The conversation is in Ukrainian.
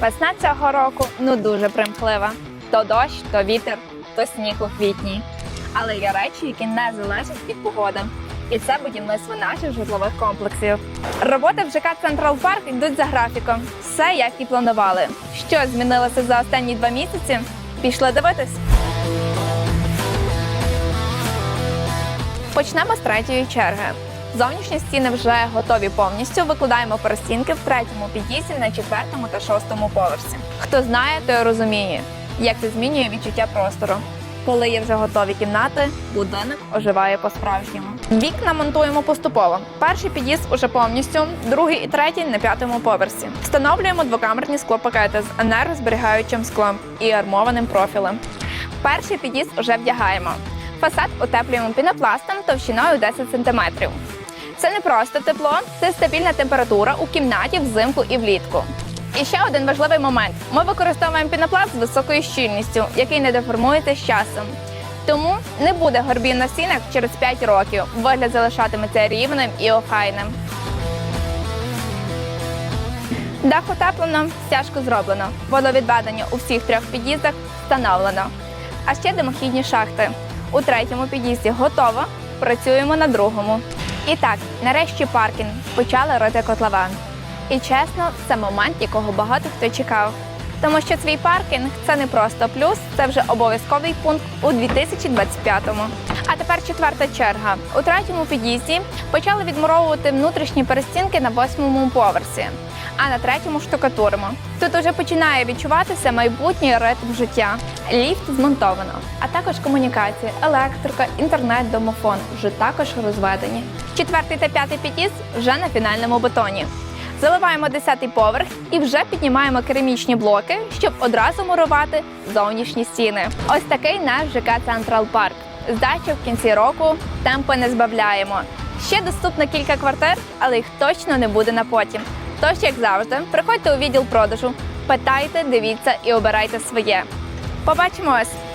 Весна цього року ну дуже примхлива. То дощ, то вітер, то сніг у квітні. Але є речі, які не залежать від погоди. І це будівництво наших житлових комплексів. Роботи в ЖК Централ Парк йдуть за графіком. Все як і планували. Що змінилося за останні два місяці? Пішли дивитись. Почнемо з третьої черги. Зовнішні стіни вже готові повністю. Викладаємо перестінки в третьому під'їзді на четвертому та шостому поверсі. Хто знає, той розуміє, як це змінює відчуття простору. Коли є вже готові кімнати, будинок оживає по-справжньому. Вікна монтуємо поступово. Перший під'їзд уже повністю, другий і третій на п'ятому поверсі. Встановлюємо двокамерні склопакети з енергозберігаючим склом і армованим профілем. Перший під'їзд вже вдягаємо. Фасад утеплюємо пінопластом товщиною 10 см. Це не просто тепло, це стабільна температура у кімнаті взимку і влітку. І ще один важливий момент: ми використовуємо пінопласт з високою щільністю, який не деформується з часом. Тому не буде горбів на стінах через 5 років. Вигляд залишатиметься рівним і охайним. Дах утеплено, стяжку зроблено. Водовідведення у всіх трьох під'їздах встановлено. А ще димохідні шахти. У третьому під'їзді готово. Працюємо на другому. І так, нарешті паркінг почали рити котлован. І чесно, це момент, якого багато хто чекав. Тому що свій паркінг це не просто плюс, це вже обов'язковий пункт у 2025-му. А тепер четверта черга. У третьому під'їзді почали відмуровувати внутрішні перестінки на восьмому поверсі, а на третьому штукатуримо. Тут уже починає відчуватися майбутній ритм життя. Ліфт змонтовано, а також комунікації, електрика, інтернет, домофон вже також розведені. Четвертий та п'ятий під'їзд вже на фінальному бетоні. Заливаємо 10-й поверх і вже піднімаємо керамічні блоки, щоб одразу мурувати зовнішні стіни. Ось такий наш ЖК Централ Парк. Здача в кінці року темпи не збавляємо. Ще доступно кілька квартир, але їх точно не буде на потім. Тож, як завжди, приходьте у відділ продажу, питайте, дивіться і обирайте своє. Побачимось!